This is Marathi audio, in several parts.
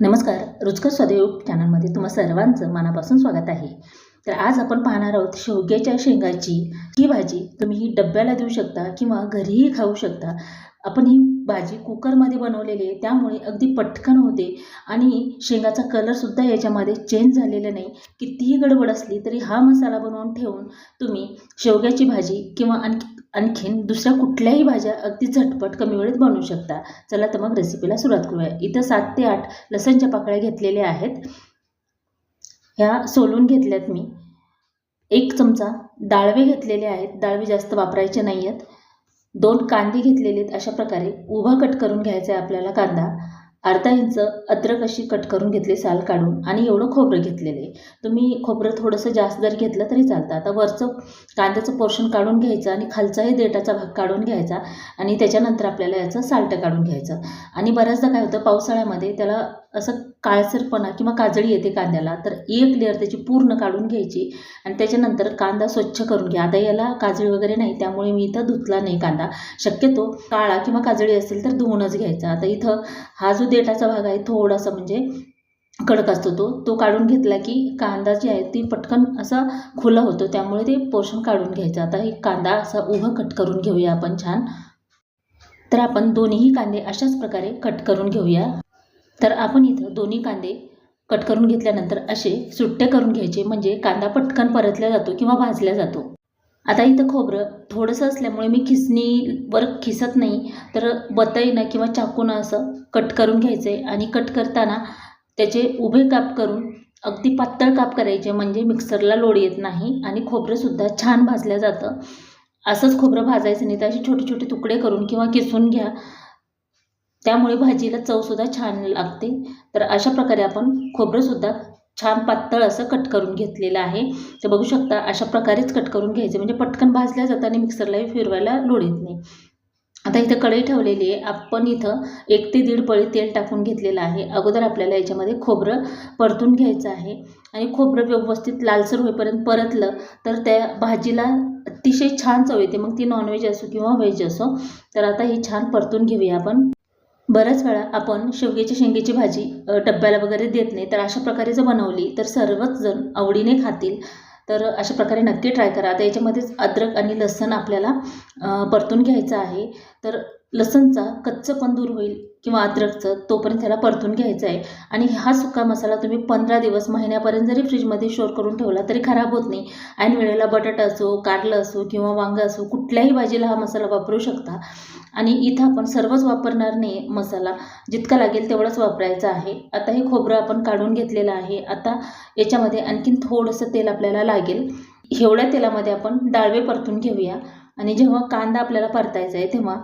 नमस्कार रुचकर स्वदेव चॅनलमध्ये तुम्हा सर्वांचं मनापासून स्वागत आहे. तर आज आपण पाहणार आहोत शेवग्याच्या शेंगाची ही भाजी. तुम्ही ही डब्याला देऊ शकता किंवा घरीही खाऊ शकता. आपण ही भाजी कुकरमध्ये बनवलेली आहे त्यामुळे अगदी पटकन होते. आणि शेंगाचा कलरसुद्धा याच्यामध्ये चेंज झालेला नाही. कितीही गडबड असली तरी हा मसाला बनवून ठेवून तुम्ही शेवग्याची भाजी किंवा आणखी आणखीन दुसऱ्या कुठल्याही भाज्या अगदी झटपट कमी वेळेत बनवू शकता. चला तर मग रेसिपीला सुरुवात करूया. इथं सात ते आठ लसणच्या पाकळ्या घेतलेल्या आहेत. ह्या सोलून घेतल्यात मी. एक चमचा डाळवे घेतलेले आहेत. डाळवे जास्त वापरायचे नाही आहेत दोन कांदे घेतलेले आहेत. अशा प्रकारे उभा कट करून घ्यायचा आहे आपल्याला कांदा. अर्धा इंच अद्रक अशी कट करून घेतली साल काढून आणि एवढं खोबरं घेतलेलं आहे. तुम्ही खोबरं थोडंसं जास्त जर घेतलं तरी चालतं. आता वरचं कांद्याचं पोर्शन काढून घ्यायचं आणि खालचाही देठाचा भाग काढून घ्यायचा आणि त्याच्यानंतर आपल्याला याचं साल्ट काढून घ्यायचं. आणि बऱ्याचदा काय होतं पावसाळ्यामध्ये त्याला असं काळसरपणा किंवा काजळी येते कांद्याला तर एक लेअर त्याची पूर्ण काढून घ्यायची आणि त्याच्यानंतर कांदा स्वच्छ करून घ्या. आता याला काजळी वगैरे नाही त्यामुळे मी इथं धुतला नाही कांदा. शक्यतो काळा किंवा काजळी असेल तर धुवूनच घ्यायचा. आता इथं हा जो देठाचा भाग आहे थोडासा म्हणजे कडक असतो तो तो काढून घेतला की कांदा जी आहे ती पटकन असा खुला होतो त्यामुळे ते पोर्शन काढून घ्यायचं. आता हे कांदा असा उभं कट करून घेऊया आपण छान. तर आपण दोन्हीही कांदे अशाच प्रकारे कट करून घेऊया. तर आपण इथं दोन्ही कांदे कट करून घेतल्यानंतर असे सुट्टे करून घ्यायचे म्हणजे कांदा पटकन परतला जातो किंवा भाजला जातो. आता इथं खोबरं थोडंसं असल्यामुळे मी खिसणीवर खिसत नाही तर बतईनं किंवा चाकूनं असं कट करून घ्यायचं आहे आणि कट करताना त्याचे उभे काप करून अगदी पातळ काप करायचे म्हणजे मिक्सरला लोड येत नाही आणि खोबरंसुद्धा छान भाजलं जातं. असंच खोबरं भाजायचं नाही तर असे छोटे छोटे तुकडे करून किंवा किसून घ्या. त्यामुळे भाजीला चवसुद्धा छान लागते. तर अशा प्रकारे आपण खोबरंसुद्धा छान पातळ असं कट करून घेतलेलं आहे. तर बघू शकता अशा प्रकारेच कट करून घ्यायचं. म्हणजे पटकन भाजल्या जातं आणि मिक्सरलाही फिरवायला लोड येत नाही. आता इथं कढई ठेवलेली आहे. आपण इथं एक ते दीड पळी तेल टाकून घेतलेलं आहे. अगोदर आपल्याला याच्यामध्ये खोबरं परतून घ्यायचं आहे. आणि खोबरं व्यवस्थित लालसर होईपर्यंत परतलं तर त्या भाजीला अतिशय छान चव येते. मग ती नॉनव्हेज असो किंवा व्हेज असो. तर आता ही छान परतून घेऊया आपण. बऱ्याच वेळा आपण शेवग्याची शेंगेची भाजी डब्याला वगैरे देत नाही. तर अशा प्रकारे जर बनवली तर सर्वच जण आवडीने खातील. तर अशा प्रकारे नक्की ट्राय करा. आता याच्यामध्येच अद्रक आणि लसण आपल्याला परतून घ्यायचं आहे. तर लसणचा कच्चं पण दूर होईल. किंवा अद्रकचं तोपर्यंत त्याला परतून घ्यायचं आहे आणि हा सुका मसाला तुम्ही पंधरा दिवस महिन्यापर्यंत जरी फ्रीजमध्ये स्टोअर करून ठेवला तरी खराब होत नाही. ऐन वेळेला बटाटा असो कारलं असो किंवा वांगं असो कुठल्याही भाजीला हा मसाला वापरू शकता. आणि इथं आपण सर्वच वापरणार नाही मसाला. जितका लागेल तेवढाच वापरायचा आहे. आता हे खोबरं आपण काढून घेतलेलं आहे. आता याच्यामध्ये आणखीन थोडंसं तेल आपल्याला लागेल. एवढ्या तेलामध्ये आपण डाळवे परतून घेऊया. आणि जेव्हा कांदा आपल्याला परतायचा आहे तेव्हा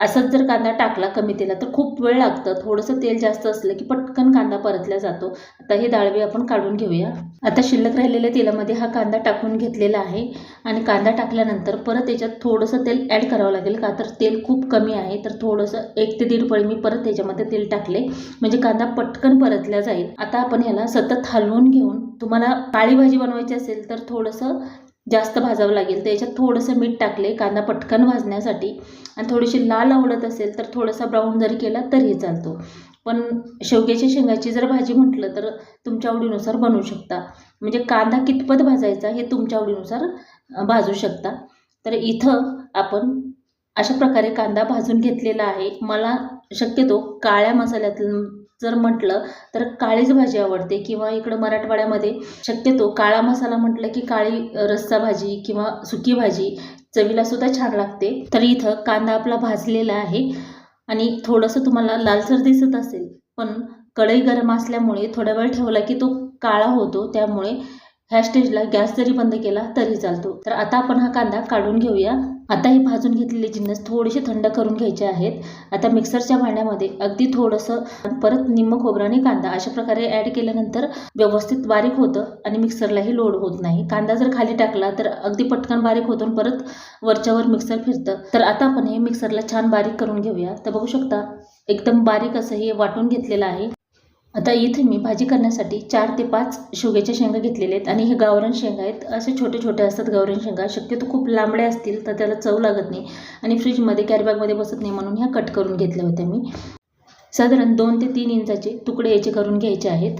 असंच जर कांदा टाकला कमी तेलात तर खूप वेळ लागतं. थोडंसं तेल जास्त असलं की पटकन कांदा परतला जातो. आता हे डाळवे आपण काढून घेऊया. आता शिल्लक राहिलेल्या तेलामध्ये हा कांदा टाकून घेतलेला आहे. आणि कांदा टाकल्यानंतर परत याच्यात थोडंसं तेल ॲड करावं लागेल का? तर तेल खूप कमी आहे. तर थोडंसं एक ते दीड पळी मी परत त्याच्यामध्ये तेल टाकले. म्हणजे कांदा पटकन परतला जाईल. आता आपण ह्याला सतत हलवून घेऊन तुम्हाला काळी भाजी बनवायची असेल तर थोडंसं जास्त भाजावं लागेल. तर याच्यात थोडंसं मीठ टाकले कांदा पटकन भाजण्यासाठी. आणि थोडीशी लाल आवडत असेल तर थोडासा ब्राऊन जरी केला तरीही चालतो. पण शेवग्याच्या शेंगाची जर भाजी म्हटलं तर तुमच्या आवडीनुसार बनवू शकता. म्हणजे कांदा कितपत भाजायचा हे तुमच्या आवडीनुसार भाजू शकता. तर इथं आपण अशा प्रकारे कांदा भाजून घेतलेला आहे. मला शक्यतो काळ्या मसाल्यातून जर म्हटलं तर काळीच भाजी आवडते किंवा इकडं मराठवाड्यामध्ये शक्यतो काळा मसाला म्हटलं की काळी रस्सा भाजी किंवा सुकी भाजी चवीला सुद्धा छान लागते. तर इथं कांदा आपला भाजलेला आहे आणि थोडंसं तुम्हाला लालसर दिसत असेल पण कढई गरम असल्यामुळे थोडा वेळ ठेवला की तो काळा होतो त्यामुळे ह्या स्टेजला गॅस जरी बंद केला तरी चालतो. तर आता आपण हा कांदा काढून घेऊया. आता हे भाजून घेतलेले जिन्नस थोडेसे थंड करून घ्यायचे आहेत. आता मिक्सरच्या भांड्यामध्ये अगदी थोडंसं परत निम्म खोबराने कांदा अशा प्रकारे ॲड केल्यानंतर व्यवस्थित बारीक होतं आणि मिक्सरलाही लोड होत नाही. कांदा जर खाली टाकला तर अगदी पटकन बारीक होतो आणि परत वरच्यावर मिक्सर फिरतं. तर आता आपण हे मिक्सरला छान बारीक करून घेऊया. तर बघू शकता एकदम बारीक असं हे वाटून घेतलेलं आहे. आता इथे मी भाजी करण्यासाठी चार ते पाच शेवग्याच्या शेंगा घेतलेल्या आहेत आणि हे गावरण शेंगा आहेत. असे छोटे छोटे असतात गावरण शेंगा. शक्यतो खूप लांबड्या असतील तर त्याला चव लागत नाही आणि फ्रीजमध्ये कॅरीबॅगमध्ये बसत नाही म्हणून ह्या कट करून घेतल्या होत्या मी. साधारण दोन ते तीन इंचाचे तुकडे याचे करून घ्यायचे आहेत.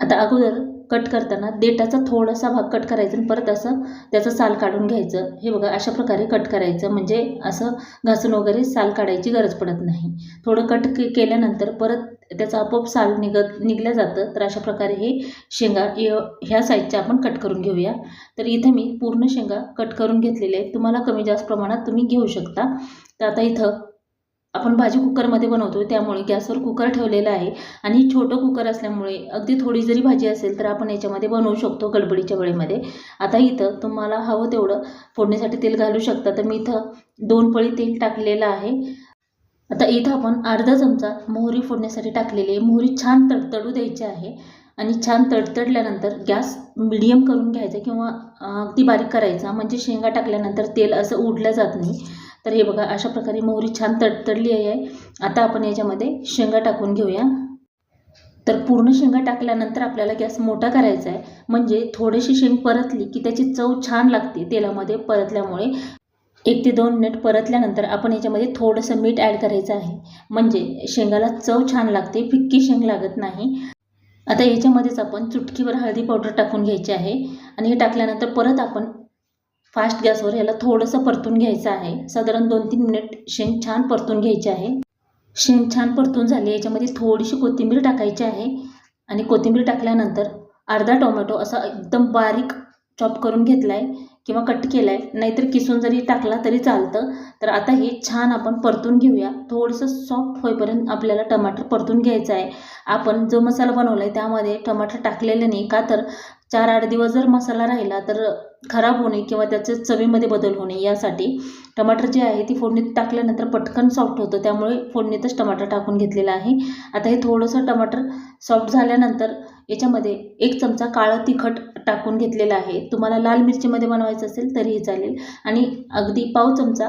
आता अगोदर कट करताना देठाचा थोडासा भाग कट करायचा आणि परत असं त्याचं साल काढून घ्यायचं. हे बघा अशा प्रकारे कट करायचं. म्हणजे असं घासून वगैरे साल काढायची गरज पडत नाही. थोडं कट के केल्यानंतर परत त्याचं आपोआप साल निघत निघलं जातं. तर अशा प्रकारे हे शेंगा य- ह्या साईजच्या आपण कट करून घेऊया. तर इथं मी पूर्ण शेंगा कट करून घेतलेले आहेत. तुम्हाला कमी जास्त प्रमाणात तुम्ही घेऊ शकता. तर आता इथं आपण भाजी कुकरमध्ये बनवतो त्यामुळे गॅसवर कुकर ठेवलेला आहे. आणि छोटं कुकर असल्यामुळे अगदी थोडी जरी भाजी असेल तर आपण याच्यामध्ये बनवू शकतो गडबडीच्या वेळेमध्ये. आता इथं तुम्हाला हवं तेवढं फोडणीसाठी तेल घालू शकता. तर मी इथं दोन पळी तेल टाकलेलं आहे. आता इथं आपण अर्धा चमचा मोहरी फोडण्यासाठी टाकलेली आहे. मोहरी छान तडतडू द्यायची आहे. आणि छान तडतडल्यानंतर गॅस मिडियम करून घ्यायचा किंवा अगदी बारीक करायचा. म्हणजे शेंगा टाकल्यानंतर तेल असं उडलं जात नाही. तर हे बघा अशा प्रकारे मोहरी छान तडतडली आहे. आता आपण याच्यामध्ये शेंगा टाकून घेऊया. तर पूर्ण शेंगा टाकल्यानंतर आपल्याला गॅस मोठा करायचा आहे. म्हणजे थोडीशी शेंग परतली की त्याची चव छान लागते तेलामध्ये परतल्यामुळे. एक ते दोन मिनिट परतल्यानंतर आपण याच्यामध्ये थोडंसं मीठ ॲड करायचं आहे. म्हणजे शेंगाला चव छान लागते फिक्की शेंग लागत नाही. आता याच्यामध्येच आपण चुटकीवर हळदी पावडर टाकून घ्यायची आहे. आणि हे टाकल्यानंतर परत आपण फास्ट गॅसवर याला थोडंसं परतून घ्यायचं आहे. साधारण दोन तीन मिनिट शेंग छान परतून घ्यायची आहे. शेंग छान परतून झाली याच्यामध्ये थोडीशी कोथिंबीर टाकायची आहे. आणि कोथिंबीर टाकल्यानंतर अर्धा टोमॅटो असा एकदम बारीक चॉप करून घेतला आहे किंवा कट केला आहे नाहीतर किसून जरी टाकला तरी चालतं. तर आता हे छान आपण परतून घेऊया. थोडंसं सॉफ्ट होईपर्यंत आपल्याला टमाटर परतून घ्यायचं आहे. आपण जो मसाला बनवला आहे त्यामध्ये टमाटर टाकलेलं नाही का तर चार आठ दिवस जर मसाला राहिला तर खराब होणे किंवा त्याच्या चवीमध्ये बदल होणे यासाठी टमाटर जे आहे ती फोडणीत टाकल्यानंतर पटकन सॉफ्ट होतं. त्यामुळे फोडणीतच टमाटर टाकून घेतलेलं आहे. आता हे थोडंसं टमाटर सॉफ्ट झाल्यानंतर याच्यामध्ये एक चमचा काळं तिखट टाकून घेतलेलं आहे. तुम्हाला लाल मिरचीमध्ये बनवायचं असेल तरीही चालेल. आणि अगदी पाव चमचा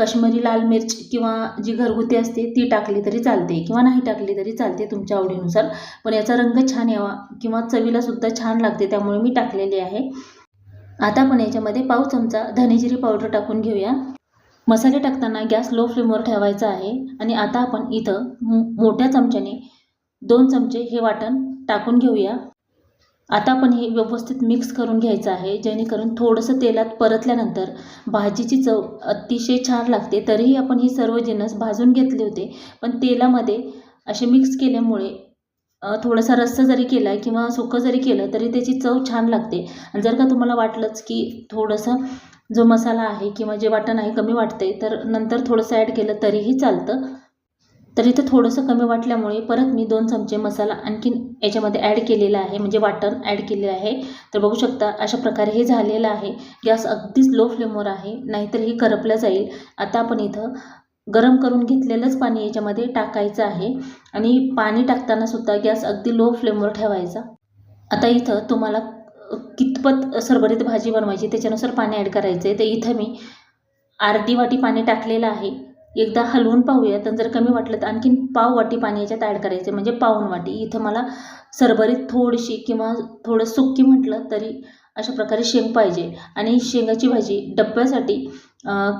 कश्मीरी लाल मिर्च किंवा जी घरगुती असते ती टाकली तरी चालते किंवा नाही टाकली तरी चालते तुमच्या आवडीनुसार. पण याचा रंग छान यावा किंवा चवीलासुद्धा छान लागते त्यामुळे मी टाकलेली आहे. आता आपण याच्यामध्ये पाव चमचा धनेजिरी पावडर टाकून घेऊया. मसाले टाकताना गॅस लो फ्लेमवर ठेवायचा आहे आणि आता आपण इथं मो- मोठ्या चमच्याने दोन चमचे हे वाटण टाकून घेऊया. आता आपण हे व्यवस्थित मिक्स करून घ्यायचं आहे. जेणेकरून थोडंसं तेलात परतल्यानंतर भाजीची चव अतिशय छान लागते. तरीही आपण ही सर्व जिन्नस भाजून घेतले होते. पण तेलामध्ये असे मिक्स केल्यामुळे थोडासा रस्सा जरी केला किंवा सुकं जरी केलं तरी त्याची चव छान लागते. आणि जर का तुम्हाला वाटलंच की थोडंसं जो मसाला आहे किंवा जे वाटण आहे कमी वाटते तर नंतर थोडंसं ॲड केलं तरीही चालतं. तर इथं थोडंसं कमी वाटल्यामुळे परत मी दोन चमचे मसाला आणखीन याच्यामध्ये ॲड केलेला आहे म्हणजे वाटण ॲड केले आहे. तर बघू शकता अशा प्रकारे हे झालेलं आहे. गॅस अगदीच लो फ्लेमवर आहे नाहीतर हे करपलं जाईल. आता आपण इथं गरम करून घेतलेलंच पाणी याच्यामध्ये टाकायचं आहे. आणि पाणी टाकताना सुद्धा गॅस अगदी लो फ्लेमवर ठेवायचा. आता इथं तुम्हाला कितपत सरभरीत भाजी बनवायची त्याच्यानुसार पाणी ॲड करायचं आहे तर इथं मी अर्धी वाटी पाणी टाकलेलं आहे. एकदा हलवून पाहूयात. आणि जर कमी वाटलं तर आणखीन पाव वाटी पाणी याच्यात ॲड करायचे. म्हणजे पाऊन वाटी. इथं मला सरभरीत थोडीशी किंवा थोडं सुक्की म्हटलं तरी अशा प्रकारे शेंग पाहिजे. आणि शेंगाची भाजी डब्यासाठी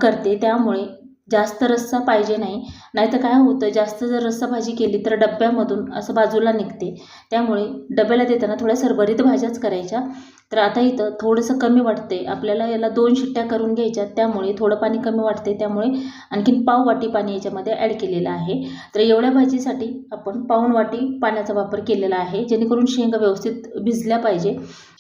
करते. त्यामुळे जास्त रस्सा पाहिजे नाही. नाहीतर काय होतं जास्त जर रस्सा भाजी केली तर डब्यामधून असं बाजूला निघते. त्यामुळे डब्याला देताना थोड्या सरभरीत भाज्याच करायच्या. तर आता इथं थोडंसं कमी वाटते आपल्याला याला दोन शिट्ट्या करून घ्यायच्या त्यामुळे थोडं पाणी कमी वाटते त्यामुळे आणखीन पाव वाटी पाणी याच्यामध्ये ॲड केलेलं आहे. तर एवढ्या भाजीसाठी आपण पाऊण वाटी पाण्याचा वापर केलेला आहे. जेणेकरून शेंगा व्यवस्थित भिजल्या पाहिजे.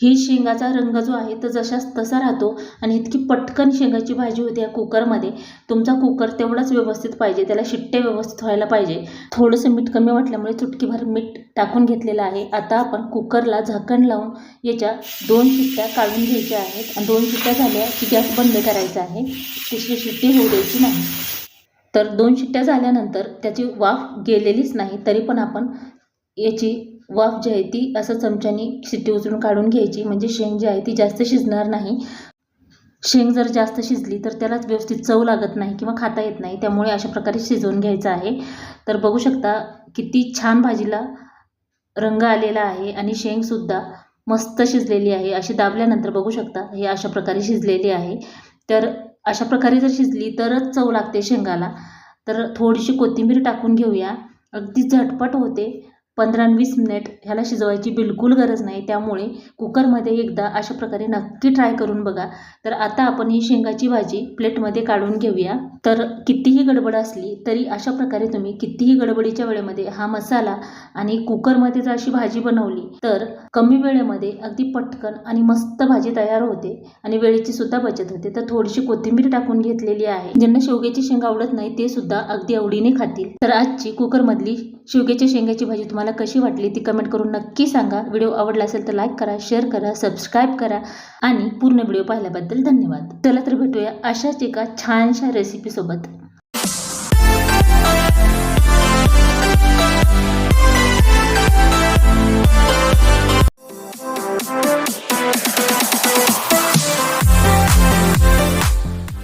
ही शेंगाचा रंग जो आहे तो जशाच तसा राहतो आणि इतकी पटकन शेंगाची भाजी होते या कुकरमध्ये. तुमचा कुकर तेवढाच व्यवस्थित पाहिजे. त्याला शिट्टे व्यवस्थित व्हायला पाहिजे. थोडंसं मीठ कमी वाटल्यामुळे चुटकीभर मीठ टाकून घेतलेलं आहे. आता आपण कुकरला झाकण लावून याच्या दोन दोन शिट्ट्या काढून घ्यायच्या आहेत आणि दोन शिट्ट्या झाल्या की गॅस बंद करायचा आहे. तिसरी शिट्टी होऊ द्यायची नाही. तर दोन शिट्ट्या झाल्यानंतर त्याची वाफ गेलेलीच नाही तरी पण आपण याची वाफ जी आहे ती असं चमच्याने शिट्टी उचलून काढून घ्यायची. म्हणजे शेंग जी आहे ती जास्त शिजणार नाही. शेंग जर जास्त शिजली तर त्यालाच व्यवस्थित चव लागत नाही किंवा खाता येत नाही. त्यामुळे अशा प्रकारे शिजवून घ्यायचं आहे. तर बघू शकता किती छान भाजीला रंग आलेला आहे आणि शेंगसुद्धा मस्त शिजलेली आहे. अशी दाबल्यानंतर बघू शकता हे अशा प्रकारे शिजलेली आहे. तर अशा प्रकारे जर शिजली तरच चव लागते शेंगाला. तर थोडीशी कोथिंबीर टाकून घेऊया. अगदी झटपट होते. पंधरा आणि वीस मिनिट ह्याला शिजवायची बिलकुल गरज नाही. त्यामुळे कुकरमध्ये एकदा अशा प्रकारे नक्की ट्राय करून बघा. तर आता आपण ही शेंगाची भाजी प्लेटमध्ये काढून घेऊया. तर कितीही गडबड असली तरी अशा प्रकारे तुम्ही कितीही गडबडीच्या वेळेमध्ये हा मसाला आणि कुकरमध्ये जर अशी भाजी बनवली तर कमी वेळेमध्ये अगदी पटकन आणि मस्त भाजी तयार होते आणि वेळेची सुद्धा बचत होते. तर थोडीशी कोथिंबीर टाकून घेतलेली आहे. ज्यांना शेवग्याची शेंगा आवडत नाही ते सुद्धा अगदी आवडीने खातील. तर आजची कुकरमधली शेवग्याच्या शेंगाची भाजी तुम्हाला तुम्हाला कशी वाटली ती कमेंट करून नक्की सांगा. व्हिडिओ आवडला असेल तर लाईक करा शेअर करा सबस्क्राईब करा आणि पूर्ण व्हिडिओ पाहिल्याबद्दल धन्यवाद. चला तर भेटूया अशाच एका छानशा रेसिपीसोबत